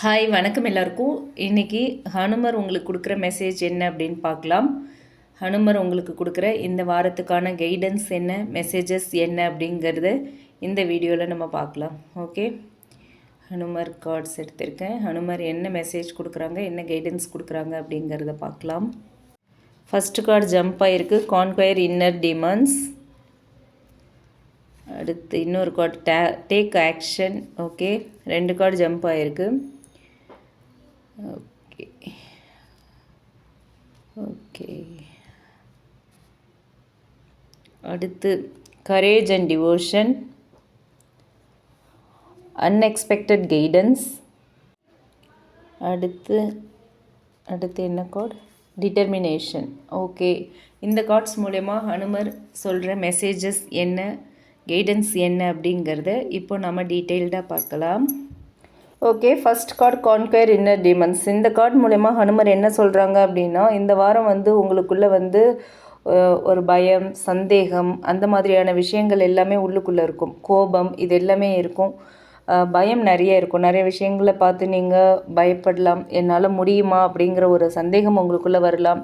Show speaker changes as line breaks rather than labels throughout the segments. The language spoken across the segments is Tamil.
ஹாய் வணக்கம் எல்லாருக்கும். இன்றைக்கி ஹனுமர் உங்களுக்கு கொடுக்குற மெசேஜ் என்ன அப்படின்னு பார்க்கலாம். ஹனுமர் உங்களுக்கு கொடுக்குற இந்த வாரத்துக்கான கைடன்ஸ் என்ன மெசேஜஸ் என்ன அப்படிங்கிறத இந்த வீடியோவில் நம்ம பார்க்கலாம். ஓகே ஹனுமர் கார்ட்ஸ் எடுத்திருக்கேன். ஹனுமர் என்ன மெசேஜ் கொடுக்குறாங்க என்ன கைடன்ஸ் கொடுக்குறாங்க அப்படிங்கிறத பார்க்கலாம். ஃபஸ்ட்டு கார்டு ஜம்ப் ஆகிருக்கு கான்கொயர் இன்னர் டிமன்ஸ் அடுத்து இன்னொரு கார்டு டே டேக் ஆக்ஷன் ஓகே ரெண்டு கார்டு ஜம்ப் ஆகிருக்கு ஓகே. ஓகே. அடுத்து courage and devotion unexpected guidance அடுத்து அடுத்து என்ன கார்டு டிட்டர்மினேஷன் ஓகே. இந்த கார்ட்ஸ் மூலயமா ஹனுமர் சொல்கிற மெசேஜஸ் என்ன? கைடன்ஸ் என்ன அப்படிங்கிறத இப்போ நம்ம டீட்டெயில்டாக பார்க்கலாம். Okay first card conquer inner demons இந்த கார்டு மூலயமா ஹனுமர் என்ன சொல்கிறாங்க அப்படின்னா இந்த வாரம் வந்து உங்களுக்குள்ளே வந்து ஒரு பயம் சந்தேகம் அந்த மாதிரியான விஷயங்கள் எல்லாமே உள்ளுக்குள்ளே இருக்கும். கோபம் இது எல்லாமே இருக்கும். பயம் நிறைய இருக்கும். நிறைய விஷயங்களை பார்த்து நீங்கள் பயப்படலாம். என்னால் முடியுமா அப்படிங்கிற ஒரு சந்தேகம் உங்களுக்குள்ளே வரலாம்.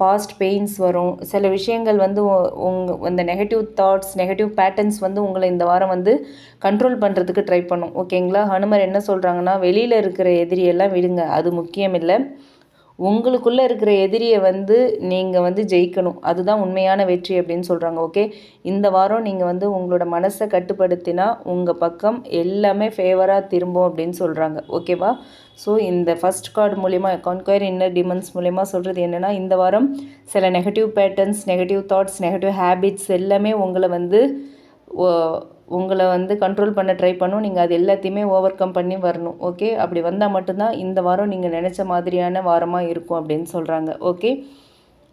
பாஸ்ட் பெயின்ஸ் வரும். சில விஷயங்கள் வந்து உங்கள் இந்த நெகட்டிவ் தாட்ஸ் நெகட்டிவ் பேட்டர்ன்ஸ் வந்து உங்களை இந்த வாரம் வந்து கண்ட்ரோல் பண்ணுறதுக்கு ட்ரை பண்ணும். ஓகேங்களா ஹனுமர் என்ன சொல்கிறாங்கன்னா வெளியில் இருக்கிற எதிரியெல்லாம் விடுங்க. அது முக்கியம் இல்லை உங்களுக்குள்ளே இருக்கிற எதிரியை வந்து நீங்கள் வந்து ஜெயிக்கணும். அதுதான் உண்மையான வெற்றி அப்படின்னு சொல்கிறாங்க ஓகே இந்த வாரம் நீங்கள் வந்து உங்களோட மனசை கட்டுப்படுத்தினா உங்கள் பக்கம் எல்லாமே ஃபேவராக திரும்பும் அப்படின்னு சொல்கிறாங்க ஓகேவா ஸோ இந்த ஃபஸ்ட் கார்டு மூலிமா கான்கொயர் இன்னர் டிமன்ஸ் மூலிமா சொல்கிறது என்னென்னா இந்த வாரம் சில negative patterns negative thoughts negative habits எல்லாமே உங்களை வந்து உங்களை வந்து கண்ட்ரோல் பண்ண ட்ரை பண்ணும். நீங்கள் அது எல்லாத்தையுமே ஓவர் கம் பண்ணி வரணும். ஓகே அப்படி வந்தால் மட்டும்தான் இந்த வாரம் நீங்கள் நினச்ச மாதிரியான வாரமாக இருக்கும் அப்படின்னு சொல்கிறாங்க ஓகே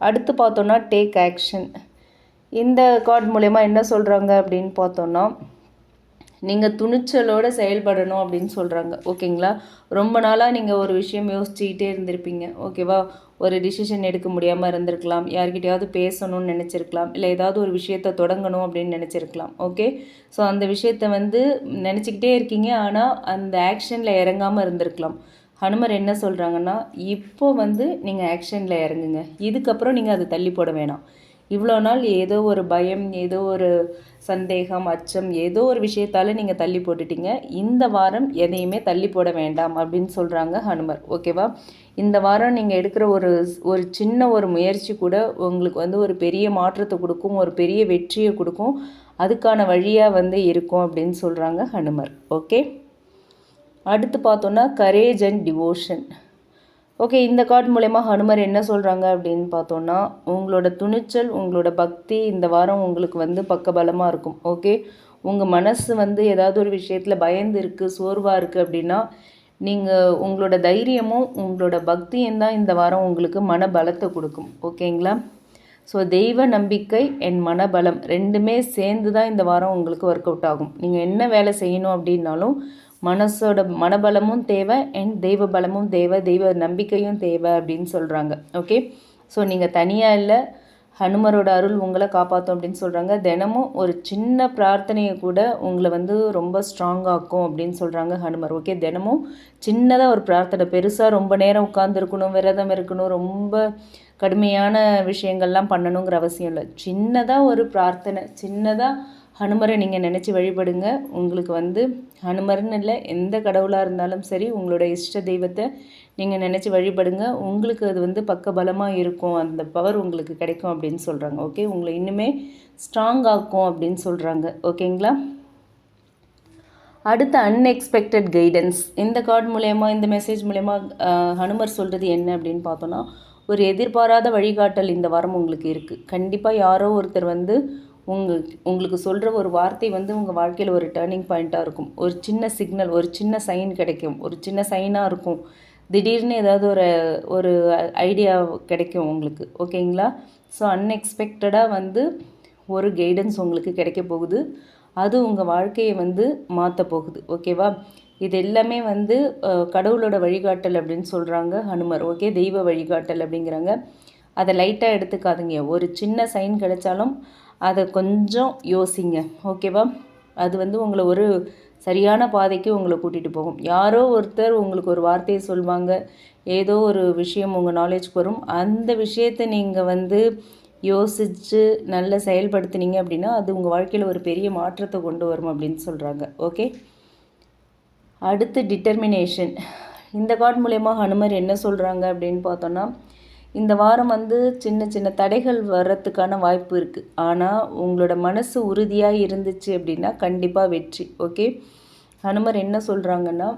அடுத்து பார்த்தோன்னா டேக் ஆக்ஷன் இந்த கார்டு மூலயமா என்ன சொல்கிறாங்க அப்படின்னு பார்த்தோன்னா நீங்கள் துணிச்சலோடு செயல்படணும் அப்படின்னு சொல்கிறாங்க ஓகேங்களா ரொம்ப நாளாக நீங்கள் ஒரு விஷயம் யோசிச்சுக்கிட்டே இருந்திருப்பீங்க. ஓகேவா ஒரு டிசிஷன் எடுக்க முடியாமல் இருந்திருக்கலாம். யார்கிட்டயாவது பேசணும்னு நினச்சிருக்கலாம். இல்லை ஏதாவது ஒரு விஷயத்தை தொடங்கணும் அப்படின்னு நினச்சிருக்கலாம். ஓகே ஸோ அந்த விஷயத்தை வந்து நினச்சிக்கிட்டே இருக்கீங்க. ஆனால் அந்த ஆக்ஷனில் இறங்காமல் இருந்திருக்கலாம். ஹனுமர் என்ன சொல்கிறாங்கன்னா இப்போ வந்து நீங்கள் ஆக்ஷனில் இறங்குங்க. இதுக்கப்புறம் நீங்கள் அதை தள்ளி போட வேணாம். இவ்வளோ நாள் ஏதோ ஒரு பயம் ஏதோ ஒரு சந்தேகம் அச்சம் ஏதோ ஒரு விஷயத்தால் நீங்கள் தள்ளி போட்டுட்டீங்க. இந்த வாரம் எதையுமே தள்ளி போட வேண்டாம் அப்படின்னு சொல்கிறாங்க ஹனுமர். ஓகேவா இந்த வாரம் நீங்கள் எடுக்கிற ஒரு ஒரு சின்ன ஒரு முயற்சி கூட உங்களுக்கு வந்து ஒரு பெரிய மாற்றத்தை கொடுக்கும் ஒரு பெரிய வெற்றியை கொடுக்கும். அதுக்கான வழியாக வந்து இருக்கும் அப்படின்னு சொல்கிறாங்க ஹனுமர். ஓகே அடுத்து பார்த்தோன்னா கரேஜ் அண்ட் டிவோஷன் ஓகே இந்த கார்டு மூலயமா ஹனுமர் என்ன சொல்கிறாங்க அப்படின்னு பார்த்தோன்னா உங்களோட துணிச்சல் உங்களோட பக்தி இந்த வாரம் உங்களுக்கு வந்து பக்கபலமாக இருக்கும். ஓகே உங்கள் மனசு வந்து ஏதாவது ஒரு விஷயத்தில் பயந்து இருக்குது சோர்வாக இருக்குது அப்படின்னா நீங்கள் உங்களோட தைரியமும் உங்களோட பக்தியும் தான் இந்த வாரம் உங்களுக்கு மன பலத்தை கொடுக்கும் ஓகேங்களா ஸோ தெய்வ நம்பிக்கை என் மனபலம் ரெண்டுமே சேர்ந்து தான் இந்த வாரம் உங்களுக்கு ஒர்க் அவுட் ஆகும். நீங்கள் என்ன வேலை செய்யணும் அப்படின்னாலும் மனசோட மனபலமும் தேவை அண்ட் தெய்வ பலமும் தேவை தெய்வ நம்பிக்கையும் தேவை அப்படின்னு சொல்கிறாங்க ஓகே ஸோ நீங்கள் தனியாக இல்லை ஹனுமரோட அருள் உங்களை காப்பாற்றும் அப்படின்னு சொல்கிறாங்க தினமும் ஒரு சின்ன பிரார்த்தனையை கூட உங்களை வந்து ரொம்ப ஸ்ட்ராங்காக்கும் அப்படின்னு சொல்கிறாங்க ஹனுமர். ஓகே தினமும் சின்னதாக ஒரு பிரார்த்தனை. பெருசாக ரொம்ப நேரம் உட்காந்துருக்கணும் விரதம் இருக்கணும் ரொம்ப கடுமையான விஷயங்கள்லாம் பண்ணணுங்கிற அவசியம் இல்லை. சின்னதாக ஒரு பிரார்த்தனை சின்னதாக ஹனுமரை நீங்கள் நினச்சி வழிபடுங்க. உங்களுக்கு வந்து ஹனுமர்னு இல்லை எந்த கடவுளாக இருந்தாலும் சரி உங்களோட இஷ்ட தெய்வத்தை நீங்கள் நினச்சி வழிபடுங்க. உங்களுக்கு அது வந்து பக்க பலமாக இருக்கும். அந்த பவர் உங்களுக்கு கிடைக்கும் அப்படின்னு சொல்கிறாங்க ஓகே உங்களை இன்னுமே ஸ்ட்ராங் ஆக்கும் அப்படின்னு சொல்கிறாங்க ஓகேங்களா அடுத்த அன்எக்ஸ்பெக்டட் கைடன்ஸ் இந்த கார்டு மூலயமா இந்த மெசேஜ் மூலயமா ஹனுமர் சொல்கிறது என்ன அப்படின்னு பார்த்தோன்னா ஒரு எதிர்பாராத வழிகாட்டல் இந்த வாரம் உங்களுக்கு இருக்குது கண்டிப்பாக யாரோ ஒருத்தர் வந்து உங்கள் உங்களுக்கு சொல்கிற ஒரு வார்த்தை வந்து உங்கள் வாழ்க்கையில் ஒரு டேர்னிங் பாயிண்ட்டாக இருக்கும். ஒரு சின்ன சிக்னல் ஒரு சின்ன சைன் கிடைக்கும். ஒரு சின்ன சைனாக இருக்கும். திடீர்னு ஏதாவது ஒரு ஒரு ஐடியா கிடைக்கும் உங்களுக்கு. ஓகேங்களா ஸோ அன்எக்ஸ்பெக்டடாக வந்து ஒரு கைடன்ஸ் உங்களுக்கு கிடைக்க போகுது. அது உங்கள் வாழ்க்கையை வந்து மாற்ற போகுது. ஓகேவா இது எல்லாமே வந்து கடவுளோட வழிகாட்டல் அப்படின்னு சொல்கிறாங்க ஹனுமர். ஓகே தெய்வ வழிகாட்டல் அப்படிங்கிறாங்க. அதை லைட்டாக எடுத்துக்காதுங்க. ஒரு சின்ன சைன் கிடைச்சாலும் அதை கொஞ்சம் யோசிங்க ஓகேவா? அது வந்து உங்களை ஒரு சரியான பாதைக்கு உங்களை கூட்டிகிட்டு போகும். யாரோ ஒருத்தர் உங்களுக்கு ஒரு வார்த்தையை சொல்லுவாங்க ஏதோ ஒரு விஷயம் உங்கள் நாலேஜ்க்கு வரும். அந்த விஷயத்தை நீங்கள் வந்து யோசித்து நல்லா செயல்படுத்துனீங்க அப்படின்னா அது உங்கள் வாழ்க்கையில் ஒரு பெரிய மாற்றத்தை கொண்டு வரும் அப்படின்னு சொல்கிறாங்க ஓகே? அடுத்து டிட்டர்மினேஷன் இந்த கார்டு மூலயமா ஹனுமர் என்ன சொல்கிறாங்க அப்படின்னு பார்த்தோன்னா இந்த வாரம் வந்து சின்ன சின்ன தடைகள் வர்றதுக்கான வாய்ப்பு இருக்குது ஆனால் உங்களோட மனசு உறுதியாக இருந்துச்சு அப்படின்னா கண்டிப்பாக வெற்றி ஓகே? ஹனுமர் என்ன சொல்கிறாங்கன்னா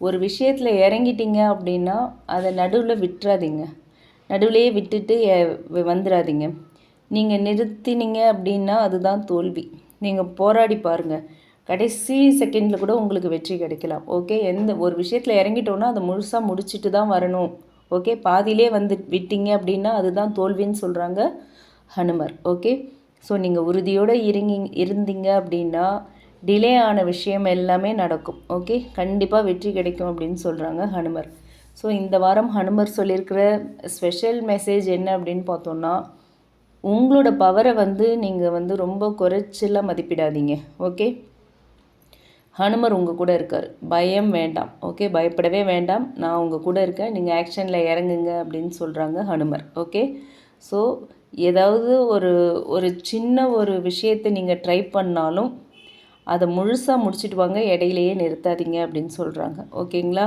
ஒரு விஷயத்தில் இறங்கிட்டீங்க அப்படின்னா அதை நடுவில் விட்டுறாதீங்க. நடுவிலேயே விட்டுட்டு வந்துடாதீங்க நீங்கள் நிறுத்தினீங்க அப்படின்னா அதுதான் தோல்வி. நீங்கள் போராடி பாருங்கள் கடைசி செகண்டில் கூட உங்களுக்கு வெற்றி கிடைக்கலாம் ஓகே? எந்த ஒரு விஷயத்தில் இறங்கிட்டோன்னா அதை முழுசாக முடிச்சுட்டு தான் வரணும். ஓகே? பாதியிலே வந்து விட்டீங்க அப்படின்னா அதுதான் தோல்வின்னு சொல்கிறாங்க ஹனுமர். ஓகே? ஸோ நீங்கள் உறுதியோடு இறங்கி இருந்தீங்க அப்படின்னா டிலே ஆன விஷயம் எல்லாமே நடக்கும். ஓகே? கண்டிப்பாக வெற்றி கிடைக்கும் அப்படின்னு சொல்கிறாங்க ஹனுமர். ஸோ இந்த வாரம் ஹனுமர் சொல்லியிருக்கிற ஸ்பெஷல் மெசேஜ் என்ன அப்படின்னு பார்த்தோன்னா உங்களோட பவரை வந்து நீங்கள் வந்து ரொம்ப குறைச்சலாக மதிப்பிடாதீங்க. ஓகே? ஹனுமர் உங்கள் கூட இருக்கார். பயம் வேண்டாம். ஓகே பயப்படவே வேண்டாம். நான் உங்கள் கூட இருக்கேன். நீங்கள் ஆக்ஷனில் இறங்குங்க அப்படின்னு சொல்கிறாங்க ஹனுமர். ஓகே ஸோ ஏதாவது ஒரு ஒரு சின்ன ஒரு விஷயத்தை நீங்கள் ட்ரை பண்ணாலும் அதை முழுசாக முடிச்சுட்டு வாங்க. இடையிலையே நிறுத்தாதீங்க அப்படின்னு சொல்கிறாங்க ஓகேங்களா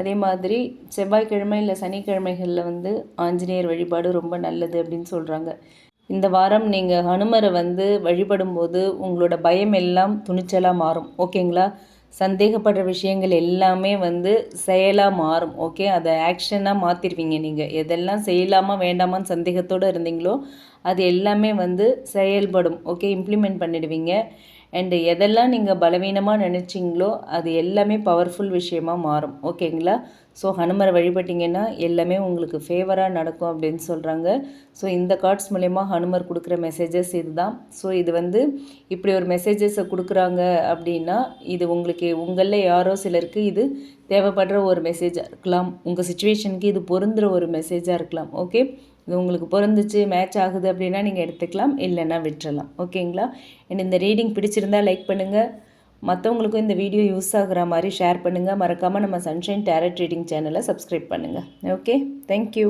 அதே மாதிரி செவ்வாய்க்கிழமை இல்லை சனிக்கிழமைகளில் வந்து ஆஞ்சநேயர் வழிபாடு ரொம்ப நல்லது அப்படின்னு சொல்கிறாங்க இந்த வாரம் நீங்கள் ஹனுமரை வந்து வழிபடும்போது உங்களோட பயம் எல்லாம் துணிச்சலாக மாறும் ஓகேங்களா? சந்தேகப்படுற விஷயங்கள் எல்லாமே வந்து செயலாக மாறும் ஓகே? அதை ஆக்ஷனாக மாற்றிடுவீங்க நீங்கள் எதெல்லாம் செய்யலாமா வேண்டாமான்னு சந்தேகத்தோடு இருந்தீங்களோ அது எல்லாமே வந்து செயல்படும் ஓகே? இம்ப்ளிமெண்ட் பண்ணிடுவீங்க. அண்டு எதெல்லாம் நீங்கள் பலவீனமாக நினச்சிங்களோ அது எல்லாமே பவர்ஃபுல் விஷயமாக மாறும். ஓகேங்களா ஸோ ஹனுமரை வழிபட்டிங்கன்னா எல்லாமே உங்களுக்கு ஃபேவராக நடக்கும் அப்படின்னு சொல்கிறாங்க ஸோ இந்த கார்ட்ஸ் மூலயமா ஹனுமர் கொடுக்குற மெசேஜஸ் இதுதான். ஸோ இது வந்து இப்படி ஒரு மெசேஜஸை கொடுக்குறாங்க அப்படின்னா இது உங்களுக்கு உங்களில் யாரோ சிலருக்கு இது தேவைப்படுற ஒரு மெசேஜாக இருக்கலாம். உங்கள் சுச்சுவேஷனுக்கு இது பொருந்துகிற ஒரு மெசேஜாக இருக்கலாம். ஓகே இது உங்களுக்கு பொருந்துச்சு மேட்ச் ஆகுது அப்படின்னா நீங்கள் எடுத்துக்கலாம் இல்லைன்னா விட்டுறலாம். ஓகேங்களா? என்ன இந்த ரீடிங் பிடிச்சிருந்தா லைக் பண்ணுங்கள் மற்றவங்களுக்கும் இந்த வீடியோ யூஸ் ஆகுற மாதிரி ஷேர் பண்ணுங்கள் மறக்காமல் நம்ம சன்ஷைன் டேரட் ரீடிங் சேனலை சப்ஸ்கிரைப் பண்ணுங்கள் ஓகே தேங்க்யூ